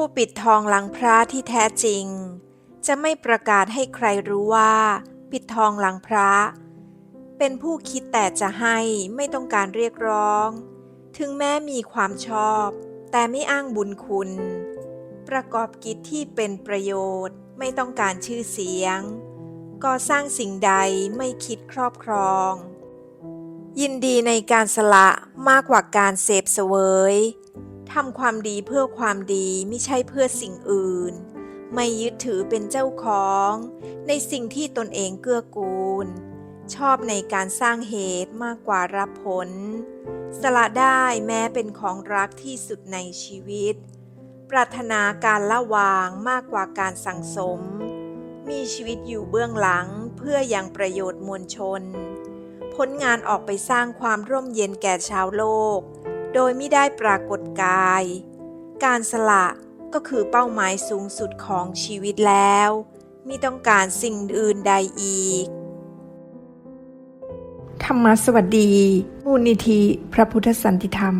ผู้ปิดทองหลังพระที่แท้จริง จะไม่ประกาศให้ใครรู้ว่า ปิดทองหลังพระ เป็นผู้คิดแต่จะให้ไม่ต้องการเรียกร้อง ถึงแม้มีความชอบ แต่ไม่อ้างบุญคุณ ประกอบกิจที่เป็นประโยชน์ไม่ต้องการชื่อเสียง ก่อสร้างสิ่งใดไม่คิดครอบครอง ยินดีในการสละมากกว่าการเสพเสวย ทำความดีเพื่อความดีไม่ใช่เพื่อสิ่งอื่น ไม่ยึดถือเป็นเจ้าของ ในสิ่งที่ตนเองเกื้อกูล ชอบในการสร้างเหตุมากกว่ารับผล สละได้แม้เป็นของรักที่สุดในชีวิต ปรารถนาการละวางมากกว่าการสั่งสม มีชีวิตอยู่เบื้องหลังเพื่ออยังประโยชน์มวลชน ผลงานออกไปสร้างความร่มเย็นแก่ชาวโลก โดยไม่ได้ปรากฏกาย การสละก็คือเป้าหมายสูงสุดของชีวิตแล้วมีต้องการสิ่งอื่นใดอีก ธรรมสวัสดี มูลนิธิพระพุทธสันติธรรม